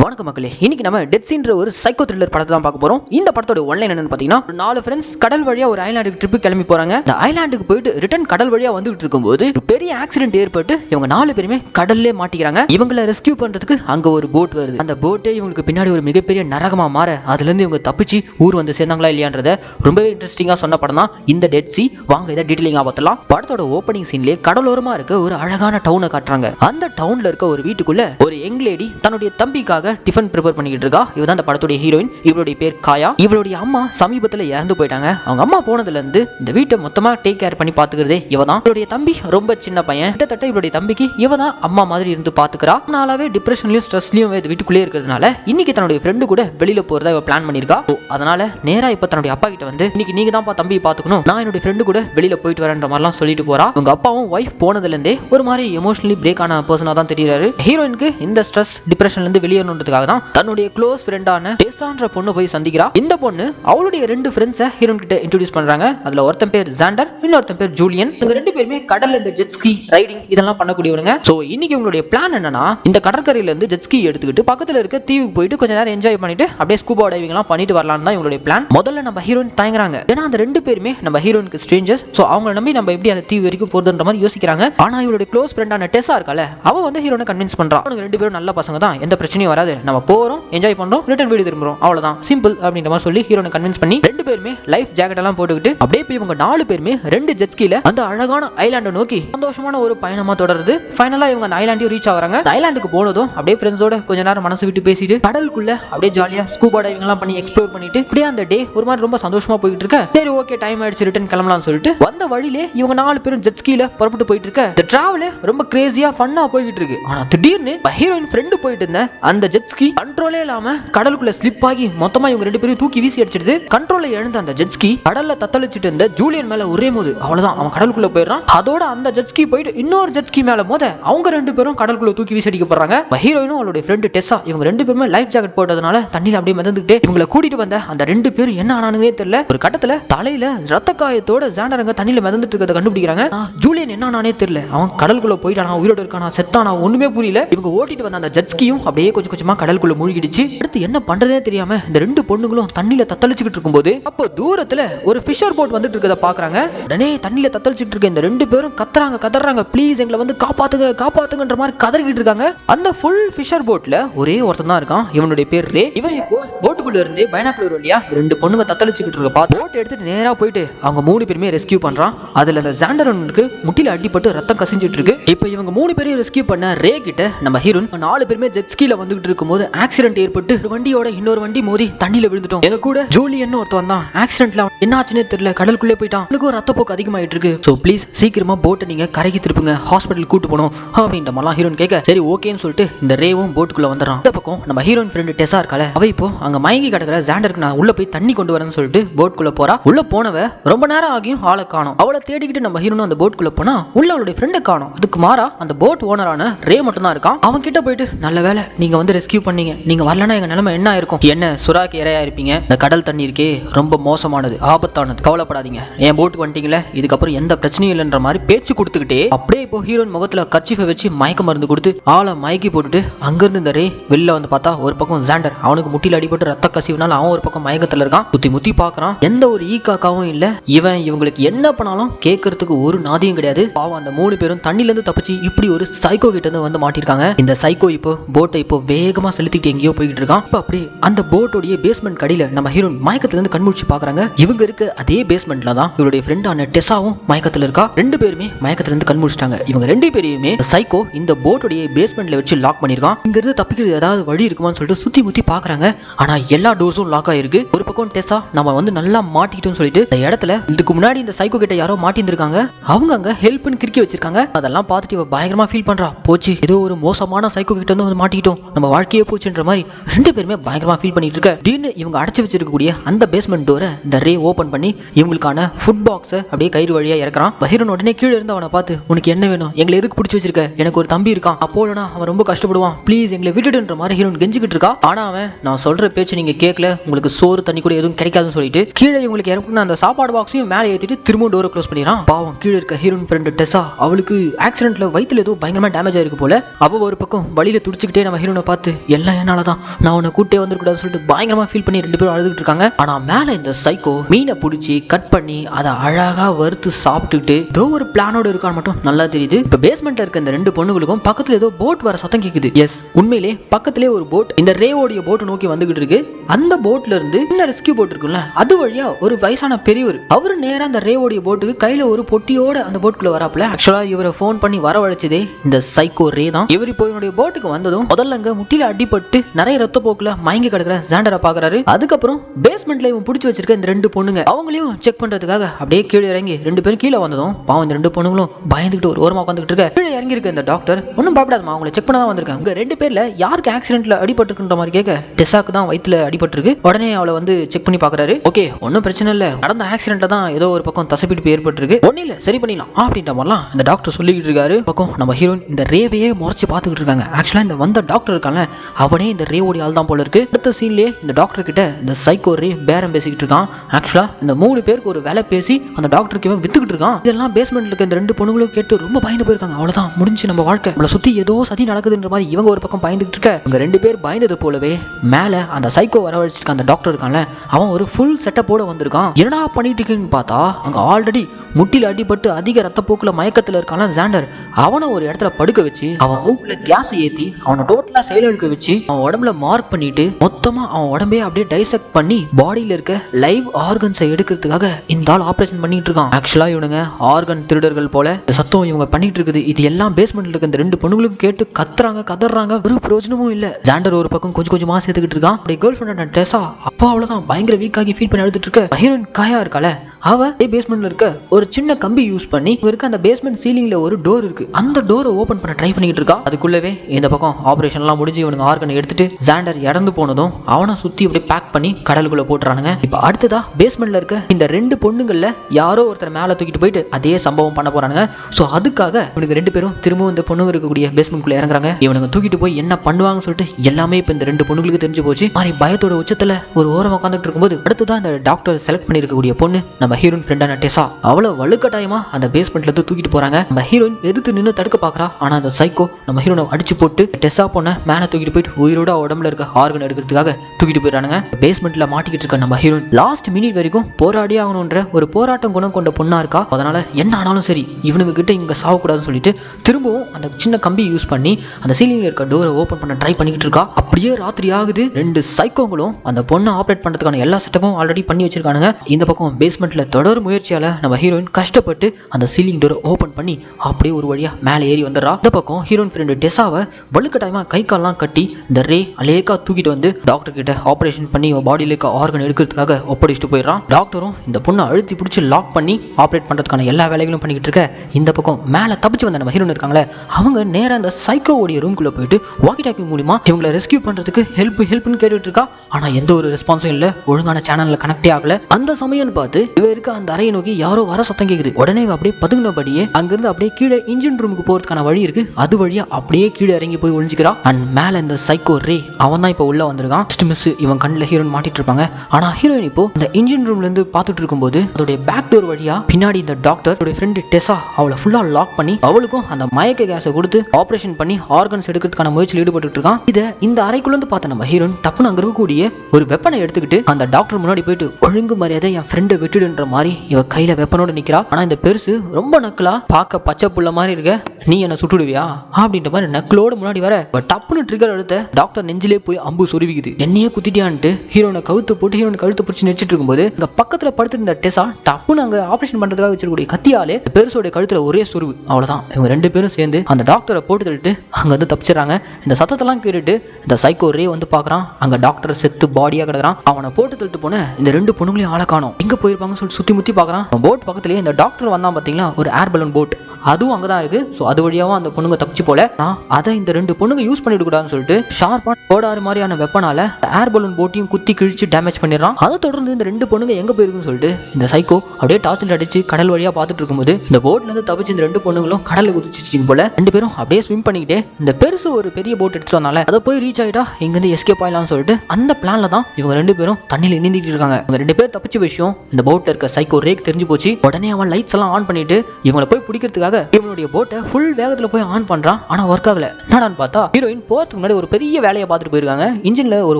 வணக்கம் மக்களே. இன்னைக்கு நம்ம டெட் சீன்ற ஒரு சைக்கோ த்ரில்லர் படத்தை தான் பார்க்க போறோம். இந்த படத்தோட ஒன்லைன் என்னன்னு பார்த்தீங்கன்னா நாலு ஃப்ரெண்ட்ஸ் கடல் வழியா ஒரு ஐலாண்டுக்கு ட்ரிப்பு கிளம்பி போறாங்க. இந்த ஐலாண்டுக்கு போயிட்டு ரிட்டர்ன் கடல் வழியா வந்துட்டு இருக்கும்போது பெரிய ஆக்சிடென்ட் ஏற்பட்டு இவங்க நாலு பேருமே கடல்லே மாட்டிக்கிறாங்க. இவங்களை ரெஸ்கியூ பண்றதுக்கு அங்க ஒரு போட் வருது. அந்த போட்டே இவங்களுக்கு பின்னாடி ஒரு மிகப்பெரிய நரகமா மாற அதுல இருந்து இவங்க தப்பிச்சு ஊர் வந்து சேர்ந்தாங்களா இல்லையான்றத ரொம்பவே இன்ட்ரெஸ்டிங்கா சொன்ன படம் தான் இந்த டெட் சி வாங்க இதை டீட்டெயிலிங்கா பார்த்தலாம் படத்தோட ஓப்பனிங் சீன்லேயே கடலோரமா இருக்க ஒரு அழகான டவுனை காட்டுறாங்க. அந்த டவுன்ல இருக்க ஒரு வீட்டுக்குள்ள ஒரு யங் லேடி தன்னுடைய தம்பிக்காக டிஃபன் ப்ரிப்பேர் பண்ணிக்கிட்டு இருக்கா. இவ தான் அந்த படத்துடைய ஹீரோயின் இவளுடைய பேர் காயா. இவளுடைய அம்மா சமீபத்தில் இறந்து போயிட்டாங்க. அவங்க அம்மா போனதுல இருந்து இந்த வீட்டை மொத்தமா டேக் கேர் பண்ணி பாத்துக்கிறதே இவ தான் இவளுடைய தம்பி ரொம்ப சின்ன பையன். கிட்டத்தட்ட இவளுடைய தம்பிக்கு இவ தான் அம்மா மாதிரி இருந்து பாத்துக்கிறா நாளாவே டிப்ரெஷன்லயும் ஸ்ட்ரெஸ்லயும் இது வீட்டுக்குள்ளே இருக்கிறதுனால இன்னைக்கு தன்னுடைய ஃப்ரெண்டு கூட வெளியில போறதா இவ பிளான் பண்ணிருக்கா அதனால நேரா இப்ப தன்னுடைய அப்பா கிட்ட வந்து இன்னைக்கு நீங்க தான் தம்பியை பாத்துக்கணும் நான் என்னுடைய ஃப்ரெண்டு கூட வெளியில போயிட்டு வரேன்ற மாதிரிலாம் சொல்லிட்டு போறா. உங்க அப்பாவும் ஒய்ஃப் போனதுல இருந்தே ஒரு மாதிரி எமோஷனலி பிரேக் ஆன பர்சனா தான் தெரியறாரு. ஹீரோயினுக்கு இந்த ஸ்ட்ரெஸ் டிப்ரெஷன்ல இருந்து வெளியேறணுன்றதுக்காக தான் தன்னுடைய க்ளோஸ் ஃப்ரெண்டான டேசான்ற பொண்ணு போய் சந்திக்கிறா. இந்த பொண்ணு அவளுடைய ரெண்டு ஃப்ரெண்ட்ஸை ஹீரோன் கிட்ட இன்ட்ரடியூஸ் பண்றாங்க. அதுல ஒருத்தன் பேர் ஜாண்டர் இன்னொருத்தன் பேர் ஜூலியன் இவங்க ரெண்டு பேருமே கடல்ல இந்த ஜெட்ஸ்கி ரைடிங் இதெல்லாம் பண்ணக்கூடியவங்க சோ இன்னைக்கு உங்களுடைய பிளான் என்னன்னா இந்த கடற்கரையில இருந்து எடுத்துக்கிட்டு பக்கத்துல இருக்க தீவுக்கு போயிட்டு கொஞ்ச நேரம் என்ஜாய் பண்ணிட்டு அப்படியே ஸ்கூபா டைவிங் எல்லாம் பண்ணிட்டு வரலாம்னு தான் இவங்களுடைய பிளான் முதல்ல நம்ம ஹீரோயின் தயங்குறாங்க. ஏன்னா அந்த ரெண்டு பேருமே நம்ம ஹீரோயினுக்கு ஸ்ட்ரேஞ்சர்ஸ் சோ அவங்கள நம்பி நம்ம எப்படி அந்த தீவு வரைக்கும் போறதுன்ற மாதிரி யோசிக்கிறாங்க. ஆனா இவளுடைய க்ளோஸ் ஃப்ரெண்டான டெஸா இருக்கால அவ வந்து ஹீரோனை கன்வின்ஸ் பண்றா. அவனுக்கு ரெண்டு பேரும் நல்ல பசங்க தான். எந்த பிரச்சனையும் வராது. நம்ம போறோம் என்ஜாய் பண்றோம் ரிட்டர்ன் வீடு திரும்புறோம். அவ்வளவுதான். சிம்பிள் அப்படின்ற மாதிரி சொல்லி ஹீரோனை கன்வின்ஸ் பண்ணி ரெண்டு பேருமே லைஃப் ஜாக்கெட் எல்லாம் போட்டுக்கிட்டு அப்படியே போய் இவங்க நாலு பேருமே ரெண்டு ஜெட்ஸ்கில அந்த அழகான ஐலாண்டை நோக்கி சந்தோஷமான ஒரு பயணமா தொடருது. ஃபைனலா இவங்க அந்த ஐலாண்டையும் ரீச் ஆகுறாங்க. அந்த ஐலாண்டுக்கு போனதும் அப்படியே ஃப்ரெண்ட்ஸோட கொஞ்ச நேரம் மனசு விட்டு பேசிட்டு கடலுக்குள்ள அப்படியே ஜாலியா ஸ்கூபா டைவிங் எல்லாம் பண்ணி எக்ஸ்ப்ளோர் பண்ணிட்டு அப்படியே அந்த டே ஒரு மாதிரி ரொம்ப சந்தோஷமா போயிட்டு இருக்க. சரி ஓகே டைம் ஆயிடுச்சு ரிட்டர்ன் கிளம்பலாம்னு சொல்லிட்டு வந்த வழியிலே இவங்க நாலு பேரும் ஜெட்ஸ்கில புறப்பட்டு போயிட்டு இருக்க. இந்த டிராவல் ரொம்ப கிரேசியா ஃபன்னா போய்கிட்டு இருக்கு. ஆனா திடீர்னு ஹீரோயின் ஃப்ரெண்டு போயிட்டு இருந்த அந்த ஜெட்ஸ்கி கண்ட்ரோலே இல்லாம கடலுக்குள்ள ஸ்லிப் ஆகி மொத்தமா இவங்க ரெண்டு பேரும் தூக்கி வீசி அடிச்சிடுது கண்ட்ரோல எழுந்த அந்த ஜெட்ஸ்கி கடல்ல தத்தளிச்சிட்டு இருந்த ஜூலியன் மேல ஒரே மோது அவ்வளவுதான் அவன் கடலுக்குள்ள போயிடுறான். அதோட அந்த ஜெட்ஸ்கி போயிட்டு இன்னொரு ஜெட்ஸ்கி மேல மோத அவங்க ரெண்டு பேரும் கடலுக்குள்ள தூக்கி வீசி அடிக்கப்படுறாங்க ஹீரோயினும் அவளுடைய ஃப்ரெண்டு டெஸ்ஸா இவங்க ரெண்டு பேருமே லைஃப் ஜாக்கெட் போட்டதுனால தண்ணியில அப்படியே மிதந்துட்டு இவங்களை கூட்டிட்டு வந்த அந்த ரெண்டு பேரும் என்ன ஆனானுங்கன்னே தெரியல. ஒரு கட்டத்துல தலையில ரத்த காயத்தோட ஜாண்டரங்க தண்ணியில மிதந்துட்டு இருக்கிறத கண்டுபிடிக்கிறாங்க. ஜூலியன் என்ன ஆனானே தெரியல. அவன் கடலுக்குள்ள போயிட்டானா உயிரோட இருக்கானா செத்தானா ஒண்ணுமே புரியல. இவங்க ஓட்டிட்டு வந்த அந்த ஜட்ஸ்கியும் அப்படியே கொஞ்சம் கொஞ்சமா கடலுக்குள்ள மூழ்கிடுச்சு. அடுத்து என்ன பண்றதே தெரியாம இந்த ரெண்டு பொண்ணுங்களும் தண்ணியில தத்தளிச்சுக்கிட்டு இருக்கும்போது அப்போ தூரத்துல ஒரு ஃபிஷர் போட் வந்துட்டு இருக்கிறத பாக்குறாங்க உடனே தண்ணியில தத்தளிச்சுட்டு இருக்க இந்த ரெண்டு பேரும் கத்துறாங்க கதறாங்க. ப்ளீஸ் எங்களை வந்து காப்பாத்துங்க காப்பாத்துங்கன்ற மாதிரி கதறிக்கிட்டு இருக்காங்க. அந்த ஃபுல் ஃபிஷர் போட்ல ஒரே ஒருத்தன் தான் இருக்கான். இவனுடைய பேர் ரே. இவன் இப்போ போட்டுக்குள்ள இருந்தே பைனாக்குலர் வழியா ரெண்டு பொண்ணுங்க தத்தளிச்சுக்கிட்டு இருக்க பார்த்து போட் எடுத்துட்டு நேரா போயிட்டு அவங்க மூணு பேருமே ரெஸ்கியூ பண்றான். அதுல அந்த ஜாண்டரனுக்கு முட்டில அடிப்பட்டு ரத்தம் கசிஞ்சிட்டு இருக்கு. இப்போ இவங்க மூணு பேரையும் ரெஸ்கியூ பண்ண ரே கிட்ட நம்ம ஹீரோன் நாலு பேருமே ஜெட் ஸ்கீல வந்துகிட்டு இருக்கும்போது ஆக்சிடென்ட் ஏற்பட்டு ஒரு வண்டியோட இன்னொரு வண்டி மோதி தண்ணியில விழுந்துட்டோம். எங்க கூட ஜூலியன் ஒருத்தன் தான் ஆக்சிடென்ட்ல என்ன ஆச்சுன்னே தெரியல. கடலுக்குள்ளே போயிட்டான். அவனுக்கும் ரத்தப்போக்கு அதிகமாயிட்டு இருக்கு. ஸோ ப்ளீஸ் சீக்கிரமா போட்டை நீங்க கரைக்கு திருப்புங்க. ஹாஸ்பிட்டல் கூட்டு போனோம் அப்படின்ற மாதிரிலாம் ஹீரோன் கேட்க சரி ஓகேன்னு சொல்லிட்டு இந்த ரேவும் போட்டுக்குள்ள வந்துடுறான். இந்த பக்கம் நம்ம ஹீரோயின் ஃப்ரெண்டு டெசா இருக்கால அவ இப்போ அங்க மயங்கி கிடக்குற ஜாண்டருக்கு நான் உள்ள போய் தண்ணி கொண்டு வரேன்னு சொல்லிட்டு போட்குள்ள போறா. உள்ள போனவ ரொம்ப நேரம் ஆகியும் ஆளை காணோம். அவளை தேடிக்கிட்டு நம்ம ஹீரோனும் அந்த போட்குள்ள போனா உள்ள அவளுடைய ஃப்ரெண்டை காணோம். அதுக்கு மாறா அந்த போட் ஓனரான ரே மட்டும் தான் இருக்கான். அவன் கிட்ட போயிட்டு நல்ல வேலை நீங்க வந்து ரெஸ்கியூ பண்ணீங்க. நீங்க வரலன்னா எங்க நிலைமை என்ன இருக்கும் என்ன சுறாக்கு இரையா இருப்பீங்க? இந்த கடல் தண்ணி இருக்கே ரொம்ப மோசமானது ஆபத்தானது. கவலைப்படாதீங்க. என் போட்டுக்கு வந்துட்டீங்களே இதுக்கப்புறம் எந்த பிரச்சனையும் இல்லைன்ற மாதிரி பேச்சு கொடுத்துக்கிட்டே அப்படியே இப்போ ஹீரோயின் முகத்துல கர்ச்சிஃபை வச்சு மயக்க மருந்து கொடுத்து ஆளை மயக்கி போட்டுட்டு அங்கிருந்து இந்த ரே வெளில வந்து பார்த்தா ஒரு பக்கம் ஜாண்டர் அவனுக்கு முட்டியில் அடிபட்டு ரத்த கசிவுனால அவன் ஒரு பக்கம் மயக்கத்துல இருக்கான். முத்தி முத்தி பாக்குறான் எந்த ஒரு ஈ காக்காவும் இல்ல. இவன் இவங்களுக்கு என்ன பண்ணாலும் கேட்கறதுக்கு ஒரு நாதியும் கிடையாது. பாவம் அந்த மூணு பேரும் தண்ணில இருந்து தப்பிச்சு இப்படி ஒரு சைக்கோ கிட்ட இருந்து வந்து மாட்டிருக்காங்க. இந்த சைக்கோ இப்போ போட்டை இப்போ வேகமாக செலுத்திட்டு எங்கேயோ போய்கிட்டு இருக்கான். இப்போ அப்படியே அந்த போட்டோடைய பேஸ்மெண்ட் கடையில் நம்ம ஹீரோயின் மயக்கத்துலேருந்து கண்முடிச்சு பார்க்குறாங்க இவங்க இருக்க அதே பேஸ்மெண்ட்ல தான் இவருடைய ஃப்ரெண்டான டெஸாவும் மயக்கத்தில் இருக்கா. ரெண்டு பேருமே மயக்கத்துலேருந்து கண்முடிச்சிட்டாங்க இவங்க ரெண்டு பேரையுமே சைக்கோ இந்த போட்டோடைய பேஸ்மெண்ட்ல வச்சு லாக் பண்ணியிருக்கான். இங்கிருந்து தப்பிக்கிறது ஏதாவது வழி இருக்குமான்னு சொல்லிட்டு சுற்றி முத்தி பார்க்குறாங்க ஆனால் எல்லா டோர்ஸும் லாக் ஆயிருக்கு. ஒரு பக்கம் டெஸா நம்ம வந்து நல்லா மாட்டிக்கிட்டோம்னு சொல்லிட்டு இந்த இடத்துல இதுக்கு முன்னாடி இந்த சைக்கோ கிட்ட யாரோ மாட்டியிருந்திருக்காங்க. அவங்க அங்கே ஹெல்ப்னு கிறுக்கி வச்சிருக்காங்க. அதெல்லாம் பார்த்துட்டு இவ பயங்கரமா ஃபீல் பண்றா. போச்சு. ஏதோ ஒரு மோசமான சைக்கோ கிட்ட வந்து மாட்டிக்கிட்டோம். நம்ம வாழ்க்கையே போச்சுன்ற மாதிரி ரெண்டு பேருமே பயங்கரமா ஃபீல் பண்ணிட்டு இருக்க. திடீர்னு இவங்க அடைச்சு வச்சிருக்கக்கூடிய அந்த பேஸ்மெண்ட் டோரை இந்த ரே ஓபன் பண்ணி இவங்களுக்கான ஃபுட் பாக்ஸை அப்படியே கயிறு வழியா இறக்குறான். பஹீரன் உடனே கீழே இருந்து அவனை பார்த்து உனக்கு என்ன வேணும்? எங்களை எதுக்கு பிடிச்சி வச்சிருக்க? எனக்கு ஒரு தம்பி இருக்கான். அப்போலனா அவன் ரொம்ப கஷ்டப்படுவான். ப்ளீஸ் எங்களை விட்டுடுன்ற மாதிரி ஹீரோன் கெஞ்சிக்கிட்டு இருக்கா? ஆனா அவன் நான் சொல்ற பேச்சு நீங்க கேட்கல உங்களுக்கு சோறு தண்ணி கூட எதுவும் கிடைக்காதுன்னு சொல்லிட்டு கீழே இவங்களுக்கு இறக்குன அந்த சாப்பாடு பாக்ஸையும் மேலே ஏத்திட்டு திரும்பவும் டோரை க்ளோஸ் பண்ணிடுறான். பாவம் கீழே இருக்க ஹீரோன் ஃப்ரெண்டு டெஸா அவளுக்கு ஆக்சிடென்ட்ல வயிற்றுல ஏதோ பயங்கரமா டேமேஜ் ஆயிருக்கு போல. அவ ஒரு பக்கம் வழியில துடிச்சிக்கிட்டே நம்ம ஹீரோனை பார்த்து எல்லாம் என்னால தான் நான் உன்னை கூட்டே வந்துருக்கூடாதுன்னு சொல்லிட்டு பயங்கரமா ஃபீல் பண்ணி ரெண்டு பேரும் அழுதுகிட்டு இருக்காங்க. ஆனால் மேல இந்த சைக்கோ மீனை பிடிச்சி கட் பண்ணி அதை அழகா வறுத்து சாப்பிட்டுட்டு ஏதோ ஒரு பிளானோட இருக்கான்னு மட்டும் நல்லா தெரியுது. இப்ப பேஸ்மெண்ட்டில் இருக்க இந்த ரெண்டு பொண்ணுகளுக்கும் பக்கத்துல ஏதோ போட் வர சத்தம் கேட்குது எஸ் உண்மையிலே பக்கத்திலே ஒரு போட் இந்த ரேவோடைய போட் நோக்கி வந்துகிட்டு இருக்கு. அந்த போட்ல இருந்து சின்ன ரெஸ்கியூ போட் இருக்குல்ல அது வழியா ஒரு வயசான பெரியவர் அவரு நேரா அந்த ரேவோடைய போட்டுக்கு கையில ஒரு பொட்டியோட அந்த போட்டுக்குள்ள வராப்புல. ஆக்சுவலா இவரை ஃபோன் பண்ணி வரவழைச்சதே இந்த சைக்கோ ரே தான் இவர் இப்போ இவனுடைய போட்டுக்கு வந்ததும் முதல்ல அங்க முட்டில அடிபட்டு நிறைய ரத்த போக்குல மயங்கி கிடக்குற ஜாண்டரை பாக்குறாரு. அதுக்கப்புறம் பேஸ்மெண்ட்ல இவன் பிடிச்சி வச்சிருக்க இந்த ரெண்டு பொண்ணுங்க அவங்களையும் செக் பண்றதுக்காக அப்படியே கீழே இறங்கி ரெண்டு பேரும் கீழே வந்ததும் பாவம் இந்த ரெண்டு பொண்ணுங்களும் பயந்துகிட்டு ஒரு ஓரமா உட்காந்துக்கிட்டு இருக்க. கீழே இறங்கி இருக்க இந்த டாக்டர் ஒன்னும் பயப்படாதமா அவங்களை செக் பண்ண தான் வந்திருக்காங்க. உங்க ரெண்டு பேர்ல யாருக்கு ஆக்சிடென்ட்ல அடிபட்டுருக்குன்ற மாதிரி கேட்க டெசாக்கு தான் வயித்துல அடிபட்டிருக்கு. உடனே அவளை வந்து செக் பண்ணி பாக்குறாரு. ஓகே ஒன்றும் பிரச்சனை இல்லை. நடந்த ஆக்சிடென்ட்ல தான் ஏதோ ஒரு பக்கம் தசைப்பிடிப்பு ஏற்பட்டிருக்கு. ஒன்னும் இல்லை சரி பண்ணிடலாம். அப்படின்ற மாதிரிலாம் இந்த டாக்டர் சொல்லிக்கிட்டு இருக்காரு. பக்கம் நம்ம ஹீரோயின் இந்த ரேவையே முறைச்சு பார்த்துக்கிட்டு இருக்காங்க. ஆக்சுவலாக இந்த வந்த டாக்டர் இருக்கான்ல அவனே இந்த ரேவோடைய ஆள் தான் போல இருக்கு. அடுத்த சீன்லேயே இந்த டாக்டர் கிட்ட இந்த சைக்கோ ரே பேரம் பேசிக்கிட்டு இருக்கான். ஆக்சுவலாக இந்த மூணு பேருக்கு ஒரு வேலை பேசி அந்த டாக்டருக்கு இவன் வித்துக்கிட்டு இருக்கான். இதெல்லாம் பேஸ்மெண்ட்ல இருக்க இந்த ரெண்டு பொண்ணுங்களும் கேட்டு ரொம்ப பயந்து போயிருக்காங்க. அவ்வளவுதான் முடிஞ்சு நம்ம வாழ்க்கை. நம்மளை சுத்தி ஏதோ சதி நடக்குதுன்ற மாதிரி இவங்க ஒரு பக்கம் பயந்துகிட்டு இருக்க. இவங்க ரெண்டு பேர் பயந்தது போலவே மேல அந்த சைக்கோ வரவழைச்சிருக்க அந்த டாக்டர் இருக்கான்ல அவன் ஒரு ஃபுல் செட்டப்போட வந்திருக்கான். என்னடா பண்ணிட்டு இருக்கீங்கன்னு பார்த்தா அங்க ஆல்ரெடி முட்டில அடிபட்டு அதிக ரத்தப்போக்குல மயக்கத்துல இருக்கான ஜாண்டர் அவனை ஒரு இடத்துல படுக்க வச்சு அவன் மூக்குல கேஸ் ஏற்றி அவனை டோட்டலாக செயலிழக்க வச்சு அவன் உடம்புல மார்க் பண்ணிட்டு மொத்தமாக அவன் உடம்பே அப்படியே டைசெக்ட் பண்ணி பாடியில் இருக்க லைவ் ஆர்கன்ஸை எடுக்கிறதுக்காக இந்த ஆள் ஆப்ரேஷன் பண்ணிட்டு இருக்கான். ஆக்சுவலாக இவனுங்க ஆர்கன் திருடர்கள் போல இந்த சத்தம் இவங்க பண்ணிட்டு இருக்குது. இது எல்லாம் பேஸ்மெண்ட்ல இருக்க இந்த ரெண்டு பொண்ணுங்களுக்கும் கேட்டு கத்துறாங்க கதறாங்க. ஒரு பிரயோஜனமும் இல்ல. ஜாண்டர் ஒரு பக்கம் கொஞ்சம் கொஞ்சமா சேர்த்துக்கிட்டு இருக்கான். அப்படியே கேர்ள் ஃப்ரெண்ட் டெசா அப்பா அவ்வளவுதான். பயங்கர வீக்காகி ஃபீல் பண்ணி எடுத்துட்டு இருக்க. ஹீரோயின் காயா இருக்கால அவ பேஸ்மெண்ட்ல இருக்க ஒரு சின்ன கம்பி யூஸ் பண்ணி இங்க இருக்க அந்த பேஸ்மெண்ட் சீலிங்ல ஒரு டோர் இருக்கு. அந்த டோரை ஓபன் பண்ண ட்ரை பண்ணிட்டு இருக்கா. அதுக்குள்ளவே இந்த பக்கம் ஆபரேஷன் எல்லாம் முடிஞ்சு இவனுங்க ஆர்கனை எடுத்துட்டு ஜாண்டர் இறந்து போனதும் அவனை சுத்தி அப்படியே பேக் பண்ணி கடலுக்குள்ள போட்டுறானுங்க. இப்ப அடுத்ததா பேஸ்மெண்ட்ல இருக்க இந்த ரெண்டு பொண்ணுங்கள்ல யாரோ ஒருத்தர் மேல தூக்கிட்டு போயிட்டு அதே சம்பவம் பண்ண போறானுங்க. சோ அதுக்காக இவனுக்கு ரெண்டு பேரும் திரும்பவும் இந்த பொண்ணுங்க இருக்கக்கூடிய பேஸ்மெண்ட்குள்ள இறங்குறாங்க. இவனுங்க தூக்கிட்டு போய் என்ன பண்ணுவாங்கன்னு சொல்லிட்டு எல்லாமே இப்ப இந்த ரெண்டு பொண்ணுங்களுக்கு தெரிஞ்சு போச்சு. மாதிரி பயத்தோட உச்சத்துல ஒரு ஓரம் உட்காந்துட்டு இருக்கும்போது அடுத்ததான் இந்த டாக்டர் செலக்ட் பண்ணிருக்கக்கூடிய பொண்ணு நம்ம ஹீரோயின் ஃப்ரெண்டான டெசா. அவ்வளோ வலுக்கட்டாயமா அந்த பேஸ்மெண்ட்ல இருந்து தூக்கிட்டு போறாங்க. நம்ம ஹீரோயின் எதிர்த்து நின்று தடுக்க பாக்குறா. ஆனா அந்த சைக்கோ நம்ம ஹீரோனை அடிச்சு போட்டு டெசா பொண்ணை மேனை தூக்கிட்டு போயிட்டு உயிரோட உடம்புல இருக்க ஆர்கன் எடுக்கிறதுக்காக தூக்கிட்டு போயிடறானுங்க. பேஸ்மெண்ட்ல மாட்டிக்கிட்டு இருக்க நம்ம ஹீரோயின் லாஸ்ட் மினிட் வரைக்கும் போராடி ஆகணுன்ற ஒரு போராட்டம் குணம் கொண்ட பொண்ணா இருக்கா? அதனால என்ன ஆனாலும் சரி இவனுங்க கிட்ட இங்க சாவக்கூடாதுன்னு சொல்லிட்டு திரும்பவும் அந்த சின்ன கம்பி யூஸ் பண்ணி அந்த சீலிங்ல இருக்க டோரை ஓபன் பண்ண ட்ரை பண்ணிக்கிட்டு இருக்கா. அப்படியே ராத்திரி ஆகுது. ரெண்டு சைக்கோங்களும் அந்த பொண்ணை ஆப்ரேட் பண்றதுக்கான எல்லா செட்டப்பும் ஆல்ரெடி பண்ணி வச்சிருக்கானுங்க. இந்த பக்கம் பேஸ்மெண்ட்ல தொடர் முயற்சியால நம்ம ஹீரோயின் கஷ்டப்பட்டு அந்த சீலிங் டோரை ஓபன் பண்ணி அப்படியே ஒரு வழியா மேலே ஏறி வந்துடுறா. இந்த பக்கம் ஹீரோயின் ஃப்ரெண்டு டெசாவை வலுக்கட்டாயமா கை கால்லாம் கட்டி இந்த ரே அலேக்கா தூக்கிட்டு வந்து டாக்டர் கிட்ட ஆபரேஷன் பண்ணி பாடியில் இருக்க ஆர்கன் எடுக்கிறதுக்காக ஒப்படைச்சிட்டு போயிடுறான். டாக்டரும் இந்த பொண்ணை அழுத்தி பிடிச்சி லாக் பண்ணி ஆப்ரேட் பண்றதுக்கான எல்லா வேலைகளும் பண்ணிக்கிட்டு இருக்க. இந்த பக்கம் மேலே தப்பிச்சு வந்த நம்ம ஹீரோன் இருக்காங்களே அவங்க நேரா அந்த சைக்கோவுடைய ரூம்குள்ளே போயிட்டு வாக்கி டாக்கி மூலியமா இவங்களை ரெஸ்கியூ பண்றதுக்கு ஹெல்ப் ஹெல்ப்னு கேட்டுட்டு இருக்கா. ஆனா எந்த ஒரு ரெஸ்பான்ஸும் இல்லை. ஒழுங்கான சேனல்ல கனெக்டே ஆகல. அந்த சமயம்னு பார்த்து இவ இருக்க அந்த அறையை நோக்கி யாரோ வர சத்தம் கேக்குது. உடனே அப்படியே பதுங்கினபடியே அங்கிருந்து அப்படியே கீழே இன்ஜின் ரூமுக்கு போறதுக்கான வழி இருக்கு. அது வழியா அப்படியே கீழே இறங்கி போய் ஒளிஞ்சுக்கிறா. அண்ட் மேல இந்த சைக்கோ ரே அவன் தான் இப்போ உள்ள வந்திருக்கான். மிஸ் இவன் கண்ணில் ஹீரோயின் மாட்டிட்டு இருப்பாங்க. ஆனா ஹீரோயின் இப்போ இந்த இன்ஜின் ரூம்ல இருந்து பார்த்துட்டு இருக்கும்போது அதோடைய பேக் டோர் வழியா பின்னாடி இந்த டாக்டர் ஃப்ரெண்டு டெசா அவளை ஃபுல்லா லாக் பண்ணி அவளுக்கும் அந்த மயக்க கேஸை கொடுத்து ஆபரேஷன் பண்ணி ஆர்கன்ஸ் எடுக்கிறதுக்கான முயற்சியில் ஈடுபட்டு இருக்கான். இதை இந்த அறைக்குள்ள இருந்து பார்த்த நம்ம ஹீரோயின் டப்புன்னு அங்க இருக்கக்கூடிய ஒரு வெப்பனை எடுத்துக்கிட்டு அந்த டாக்டர் முன்னாடி போயிட்டு ஒழுங்கு மரியாதை என் ஃப்ரெண்டை விட்டுடுன்ற மாதிரி இவ கையில வெப்பனோட நிக்கிறா. ஆனா இந்த பெருசு ரொம்ப நக்கலா. பார்க்க பச்சை புள்ள மாதிரி இருக்க. நீ என்ன சுட்டுடுவியா? அப்படின்ற மாதிரி நக்கலோட முன்னாடி வர இவ டப்புன்னு ட்ரிகர் எடுத்த டாக்டர் நெஞ்சிலே போய் அம்பு சொருவிக்குது. என்னையே குத்திட்டியான்ட்டு ஹீரோனை கழுத்து போட்டு ஹீரோனை கழுத்து பிடிச்சி நெச்சிட்டு இருக்கும்போது இந்த பக்கத்துல படுத்திருந்த டெசா டப்புன்னு அங்க ஆபரேஷன் பண்றதுக்காக வச்சிருக்கூடிய கத்தியாலே பெருசோடைய பெருசோட கழுத்துல ஒரே சொருவு. அவ்வளவுதான். இவங்க ரெண்டு பேரும் சேர்ந்து அந்த டாக்டரை போட்டு தள்ளிட்டு அங்க வந்து தப்பிச்சிடறாங்க. இந்த சத்தத்தெல்லாம் கேட்டுட்டு இந்த சைக்கோ ரே வந்து பார்க்கறான். அங்க டாக்டர் செத்து பாடியா கிடக்குறான். அவனை போட்டு தள்ளிட்டு போன இந்த ரெண்டு பொண்ணுங்களையும் ஆளை காணோம். எங்க போயிருப்பாங்கன்னு சொல்லிட்டு சுத்தி முத்தி பார்க்குறான். போட் பக்கத்துலயே இந்த டாக்டர் வந்தான் பாத்தீங்களா ஒரு ஏர் பலூன் போட் அதுவும் அங்கதான் இருக்கு. ஸோ அது வழியாவும் அந்த பொண்ணுங்க தப்பிச்சு போல. நான் அதை இந்த ரெண்டு பொண்ணுங்க யூஸ் பண்ணிடக்கூடாதுன்னு சொல்லிட்டு ஷார்ப்பான கோடாறு மாதிரியான வெப்பனால ஏர் பலூன் போட்டையும் குத்தி கிழிச்சு டேமேஜ் பண்ணிடுறான். அதை தொடர்ந்து இந்த ரெண்டு பொண்ணுங்க எங்க போயிருக்குன்னு சொல்லிட்டு இந்த சைக்கோ அப்படியே டார்ச்சில் அடிச்சு கடல் வழியா பார்த்துட்டு இருக்கும்போது இந்த போட்ல இருந்து தப்பிச்சு இந்த ரெண்டு பொண்ணுங்களும் கடல்ல குதிச்சிச்சிங்க போல ரெண்டு பேரும் அப்படியே ஸ்விம் பண்ணிக்கிட்டே இந்த பெருசு ஒரு பெரிய போட் எடுத்துட்டு வந்தால அதை போய் ரீச் ஆயிட்டா இங்க இருந்து எஸ்கேப் ஆயிடலாம்னு சொல்லிட்டு அந்த பிளான்ல தான் இவங்க ரெண்டு பேரும் தண்ணியில் நீந்திட்டு இருக்காங்க. இவங்க ரெண்டு பேர் தப்பிச்ச விஷயம் இந்த போட்ல இருக்க சைக்கோ ரேக் தெரிஞ்சு போச்சு. உடனே அவன் லைட்ஸ் எல்லாம் ஆன் பண்ணிட்டு இவங்களை போய் பிடிக்கிறதுக்காக இவனுடைய போட்டை ஃபுல் வேகத்தில் போய் ஆன் பண்ணுறான் ஆனால் ஒர்க் ஆகல. என்னடான்னு பார்த்தா ஹீரோயின் போறதுக்கு முன்னாடி ஒரு பெரிய வேலையை பார்த்துட்டு போயிருக்காங்க. இன்ஜின்ல ஒரு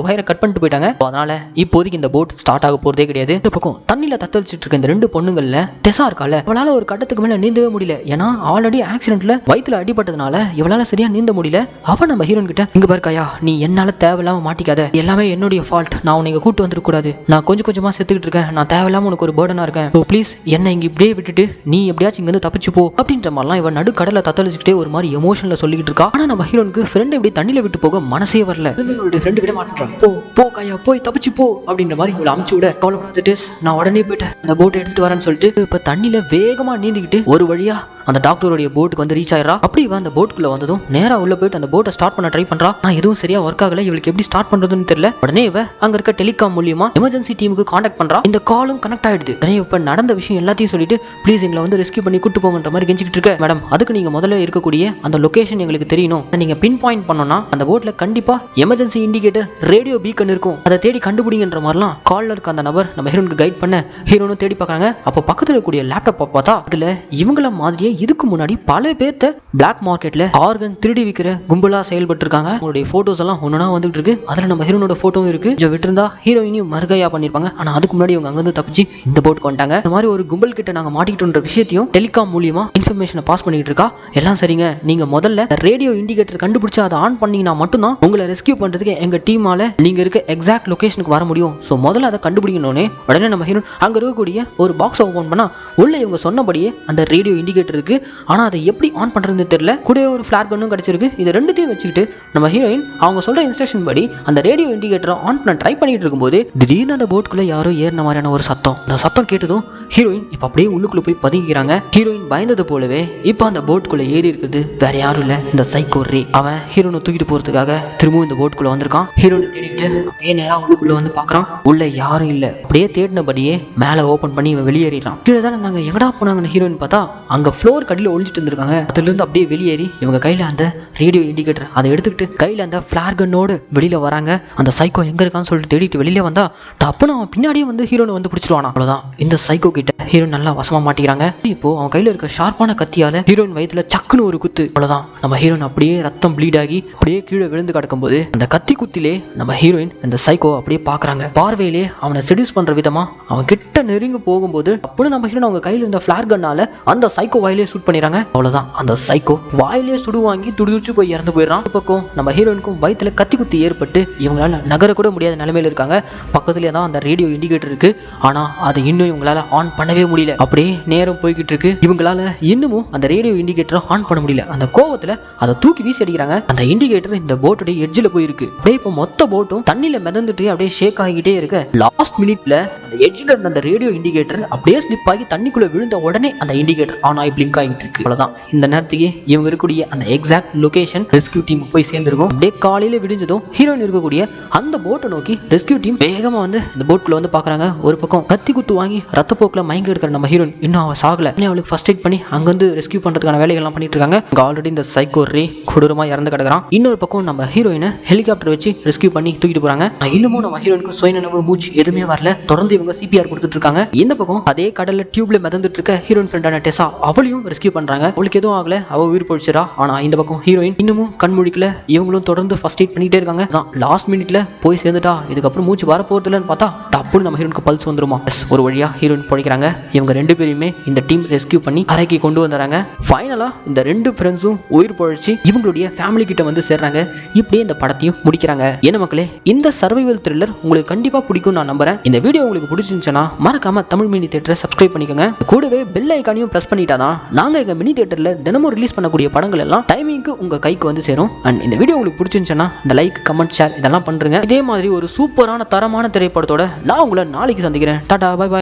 ஒயரை கட் பண்ணிட்டு போயிட்டாங்க. அதனால இப்போதைக்கு இந்த போட் ஸ்டார்ட் ஆக போகிறதே கிடையாது. இந்த பக்கம் தண்ணியில் தத்தளிச்சிட்டு இருக்க இந்த ரெண்டு பொண்ணுங்களில் டெசா இருக்கால. அவளால் ஒரு கட்டத்துக்கு மேலே நீந்தவே முடியல. ஏன்னா ஆல்ரெடி ஆக்சிடென்ட்ல வயித்துல அடிபட்டதுனால இவளால சரியா நீந்த முடியல. அவ நம்ம ஹீரோன் கிட்ட இங்க பாருக்காயா நீ என்னால் தேவையில்லாம மாட்டிக்காத. எல்லாமே என்னுடைய ஃபால்ட் நான் உன்னை கூட்டு வந்துருக்க கூடாது. நான் கொஞ்சம் கொஞ்சமாக செத்துக்கிட்டு இருக்கேன். நான் தேவையில்லாம உனக்கு ஒரு பேர்டனா இருக்கேன். ஸோ ப்ளீஸ் என்னை இங்க இப்படியே விட்டுட்டு நீ எப்படியாச்சும் இங்கேருந்து தப்பிச்சு போ. அப்படின்ற மாதிரிலாம் இவன் நடு தத்தளிச்சுக்கிட்டே ஒரு மாதிரி எமோஷன்ல சொல்லிக்கிட்டு இருக்கா. ஆனா நம்ம ஹீரோனுக்கு ஃப்ரெண்ட் இப்படி தண்ணியில விட்டு போக மனசே வரல. ஃப்ரெண்ட் ஃப்ரெண்டு விட மாட்டேன் போ போ கையா போய் தப்பிச்சு போ அப்படின்ற மாதிரி இவளை அமுச்சு விட கவலைப்படாத நான் உடனே போயிட்டேன். அந்த போட்டை எடுத்துட்டு வரேன்னு சொல்லிட்டு இப்ப தண்ணியில வேகமா நீந்திக்கிட்டு ஒரு வழியா அந்த டாக்டருடைய போட்டுக்கு வந்து ரீச் ஆயிரா அப்படி இவன் அந்த போட்டுக்குள்ள வந்ததும் நேரா உள்ள போயிட்டு அந்த போட்டை ஸ்டார்ட் பண்ண ட்ரை பண்றா. ஆனா எதுவும் சரியா ஒர்க் ஆகல. இவளுக்கு எப்படி ஸ்டார்ட் பண்றதுன்னு தெரியல. உடனே இவ அங்க இருக்க டெலிகாம் மூலியமா எமர்ஜென்சி டீமுக்கு காண்டாக்ட் பண்றா. இந்த காலும் கனெக்ட் ஆயிடுது. உடனே இப்ப நடந்த விஷயம் எல்லாத்தையும் சொல்லிட்டு ப்ளீஸ் எங்களை வந்து ரெஸ்க்யூ பண்ணி கூட்டு போங்கன்ற மாதிரி கெஞ்சிக்கிட்டு இருக்க. மேடம் அதுக்கு நீங்க முதல்ல இருக்கக்கூடிய அந்த லொகேஷன் எங்களுக்கு தெரியணும். நீங்க பின் பாயிண்ட் பண்ணோம்னா அந்த போட்ல கண்டிப்பா எமர்ஜென்சி இண்டிகேட்டர் ரேடியோ பீக்கன் இருக்கும். அதை தேடி கண்டுபிடிங்கன்ற மாதிரிலாம் கால்ல இருக்க அந்த நபர் நம்ம ஹீரோனுக்கு கைட் பண்ண ஹீரோனும் தேடி பார்க்குறாங்க. அப்போ பக்கத்துல இருக்கக்கூடிய லேப்டாப் பார்த்தா அதுல இவங்கள மாதிரியே இதுக்கு முன்னாடி பல பேர்த்த பிளாக் மார்க்கெட்ல ஆர்கன் திருடி விற்கிற கும்பலா செயல்பட்டு இருக்காங்க அவங்களுடைய போட்டோஸ் எல்லாம் ஒன்னொன்னா வந்துட்டு இருக்கு அதுல நம்ம ஹீரோனோட போட்டோவும் இருக்கு. கொஞ்சம் விட்டுருந்தா ஹீரோயினையும் மறுகையா பண்ணிருப்பாங்க. ஆனா அதுக்கு முன்னாடி இவங்க அங்கிருந்து தப்பிச்சு இந்த போட்டுக்கு வந்துட்டாங்க. இந்த மாதிரி ஒரு கும்பல் கிட்ட நாங்க மாட்டிக்கிட்டோன்ற விஷயத்தையும் டெலிகாம் மூலியமா இன்ஃபர்மேஷனை பாஸ் பண்ணிட்டு இருக்கா? எல்லாம் சரிங்க. நீங்க முதல்ல ரேடியோ இண்டிகேட்டர் கண்டுபிடிச்சு அதை ஆன் பண்ணீங்கன்னா மட்டும்தான் உங்களை ரெஸ்கியூ பண்றதுக்கு எங்க டீமால நீங்க இருக்க எக்ஸாக்ட் லொகேஷனுக்கு வர முடியும். ஸோ முதல்ல அதை கண்டுபிடிக்கணும்னே உடனே நம்ம ஹீரோ அங்க இருக்கக்கூடிய ஒரு பாக்ஸ் ஓபன் பண்ணா உள்ள இவங்க சொன்னபடியே அந்த ரேடியோ இண்டிகேட்டர் இருக்கு. ஆனால் அதை எப்படி ஆன் பண்ணுறதுன்னு தெரியல. கூட ஒரு ஃபிளார் பண்ணும் கிடச்சிருக்கு. இது ரெண்டுத்தையும் வச்சுக்கிட்டு நம்ம ஹீரோயின் அவங்க சொல்கிற இன்ஸ்ட்ரக்ஷன் படி அந்த ரேடியோ இண்டிகேட்டரை ஆன் பண்ண ட்ரை பண்ணிட்டு இருக்கும்போது திடீர்னு அந்த போட்டுக்குள்ளே யாரோ ஏறின மாதிரியான ஒரு சத்தம். அந்த சத்தம் கேட்டதும் ஹீரோயின் இப்போ அப்படியே உள்ளுக்குள்ளே போய் பதுங்கிக்கிறாங்க. ஹீரோயின் பயந்தது போலவே இப்போ அந்த போட்டுக்குள்ளே ஏறி இருக்குது. வேற யாரும் இல்லை. இந்த சைக்கோ ரே. அவன் ஹீரோனை தூக்கிட்டு போகிறதுக்காக திரும்பவும் இந்த போட்டுக்குள்ளே வந்திருக்கான். ஹீரோனை தேடிட்டு அப்படியே நேராக உள்ளுக்குள்ளே வந்து பார்க்குறான் உள்ள யாரும் இல்லை. அப்படியே தேடினபடியே மேலே ஓப்பன் பண்ணி இவன் வெளியேறிறான் கீழே தானே நாங்கள் எங்கடா போனாங்கன்னு ஹீரோயின் பார்த்தா அங்கே ஃப்ளோ ஃப்ளோர் கடியில ஒழிஞ்சிட்டு இருந்திருக்காங்க. அதுல இருந்து அப்படியே வெளியேறி இவங்க கையில அந்த ரேடியோ இண்டிகேட்டர் அதை எடுத்துக்கிட்டு கையில அந்த ஃபிளார் கன்னோடு வெளியில வராங்க. அந்த சைக்கோ எங்க இருக்கான்னு சொல்லிட்டு தேடிட்டு வெளியில வந்தா தப்புன்னு அவன் பின்னாடியே வந்து ஹீரோனை வந்து பிடிச்சிருவானா அவ்வளவுதான். இந்த சைக்கோ கிட்ட ஹீரோயின் நல்லா வசமா மாட்டிக்கிறாங்க. இப்போ அவன் கையில இருக்க ஷார்ப்பான கத்தியால ஹீரோயின் வயித்துல சக்குன்னு ஒரு குத்து. அவ்வளவுதான். நம்ம ஹீரோயின் அப்படியே ரத்தம் ப்ளீட் ஆகி அப்படியே கீழே விழுந்து கிடக்கும்போது அந்த கத்தி குத்திலே நம்ம ஹீரோயின் அந்த சைக்கோ அப்படியே பாக்குறாங்க. பார்வையிலே அவனை செடியூஸ் பண்ற விதமா அவன் கிட்ட நெருங்கி போகும்போது அப்படின்னு நம்ம ஹீரோயின் அவங்க கையில இருந்த ஃபிளார் கன்னால அந்த சைக்கோ வாயிலே ஷூட் பண்ணிடுறாங்க. அவ்வளவுதான். அந்த சைக்கோ வாயிலே சுடு வாங்கி துடிதுடிச்சு போய் இறந்து போயிடுறான். பக்கம் நம்ம ஹீரோயினுக்கும் வயிற்றுல கத்தி குத்தி ஏற்பட்டு இவங்களால நகர கூட முடியாத நிலைமையில இருக்காங்க. பக்கத்துலேயே தான் அந்த ரேடியோ இண்டிகேட்டர் இருக்கு. ஆனா அதை இன்னும் இவங்களால ஆன் பண்ணவே முடியல. அப்படியே நேரம் போய்கிட்டு இருக்கு. இவங்களால இன்னமும் அந்த ரேடியோ இண்டிகேட்டரை ஆன் பண்ண முடியல. அந்த கோவத்துல அதை தூக்கி வீசி அடிக்கிறாங்க. அந்த இண்டிகேட்டர் இந்த போட்டோட எட்ஜில் போயிருக்கு. அப்படியே இப்போ மொத்த போட்டும் தண்ணியில மிதந்துட்டு அப்படியே ஷேக் ஆகிட்டே இருக்க. லாஸ்ட் மினிட்ல அந்த எட்ஜில் இருந்த அந்த ரேடியோ இண்டிகேட்டர் அப்படியே ஸ்லிப் ஆகி தண்ணிக்குள்ள விழுந்த உடனே அந்த இண்டிகேட்டர் ஆன் ஆகி பிளிங்க் ஆகிட்டு இருக்கு அவ்வளவுதான். இந்த நேரத்துக்கு இவங்க இருக்கக்கூடிய அந்த எக்ஸாக்ட் லொகேஷன் ரெஸ்கியூ டீம் போய் சேர்ந்துருக்கும். அப்படியே காலையில விடிஞ்சதும் ஹீரோயின் இருக்கக்கூடிய அந்த போட்டை நோக்கி ரெஸ்கியூ டீம் வேகமா வந்து இந்த போட்டுக்குள்ள வந்து பாக்குறாங்க. ஒரு பக்கம் கத்தி குத்து வாங்கி ரத்தப்போக்கில் மயங்கி எடுக்கிற நம்ம ஹீரோயின் இன்னும் அவள் சாகல. இன்னும் அவளுக்கு ஃபர்ஸ்ட் எய்ட் பண்ணி அங்கிருந்து ரெஸ்கியூ பண்றதுக்கான வேலைகள்லாம் பண்ணிட்டு இருக்காங்க. ஆல்ரெடி இந்த சைக்கோ ரே கொடூரமா இறந்து கிடக்கிறான். இன்னொரு பக்கம் நம்ம ஹீரோயினை ஹெலிகாப்டர் வச்சு ரெஸ்கியூ பண்ணி தூக்கிட்டு போறாங்க. இன்னமும் நம்ம ஹீரோயினுக்கு சுயநினைவு மூச்சு எதுவுமே வரல. தொடர்ந்து இவங்க சிபிஆர் கொடுத்துட்டு இருக்காங்க. இந்த பக்கம் அதே கடல்ல டியூப்ல மிதந்துட்டு இருக்க ஹீரோயின் ஃப்ரெண்டான டெசா அவளையும் ரெஸ்கியூ பண்றாங்க. அவளுக்கு எதுவும் ஆகல. அவ உயிர் போயிடுச்சுரா ஆனா இந்த பக்கம் ஹீரோயின் இன்னமும் கண் முழிக்கல இவங்களும் தொடர்ந்து ஃபர்ஸ்ட் எய்ட் பண்ணிட்டே இருக்காங்க. லாஸ்ட் மினிட்ல போய் சேர்ந்துட்டா. இதுக்கப்புறம் மூச்சு வர போறதுலன்னு பார்த்தா டப்புன்னு நம்ம ஹீரோனுக்கு பல்ஸ் வந்துருமா. ஒரு வழியா ஹீரோயின் பிடிக்கிறாங்க இவங்க ரெண்டு பேரையுமே இந்த டீம் ரெஸ்கியூ பண்ணி அறைக்கு கொண்டு வந்துறாங்க. ஃபைனலா இந்த ரெண்டு ஃப்ரெண்ட்ஸும் உயிர் பொழைச்சு இவங்களுடைய ஃபேமிலி கிட்ட வந்து சேர்றாங்க. இப்படியே இந்த படத்தையும் முடிக்கிறாங்க. என்ன மக்களே இந்த சர்வைவல் த்ரில்லர் உங்களுக்கு கண்டிப்பா பிடிக்கும் நான் நம்புறேன். இந்த வீடியோ உங்களுக்கு பிடிச்சிருந்துச்சுன்னா மறக்காம தமிழ் மீனி தேட்டரை சப்ஸ்கிரைப் பண்ணிக்கோங்க. கூடவே பெல் ஐக்கானையும் ப்ரெஸ் பண்ணிட்டாதான் நாங்க எங்க மினி தேட்டர்ல தினமும் ரிலீஸ் பண்ணக்கூடிய படங்கள் எல்லாம் டைமிங்க்கு உங்க கைக்கு வந்து சேரும். அண்ட் இந்த வீடியோ உங்களுக்கு பிடிச்சிருந்துச்சுன்னா இந்த லைக் கமெண்ட் ஷேர் இதெல்லாம் பண்ணுறேங்க இதே மாதிரி ஒரு சூப்பரான தரமான திரைப்படத்தோட நான் உங்களை நாளைக்கு சந்திக்கிறேன். Tata bye bye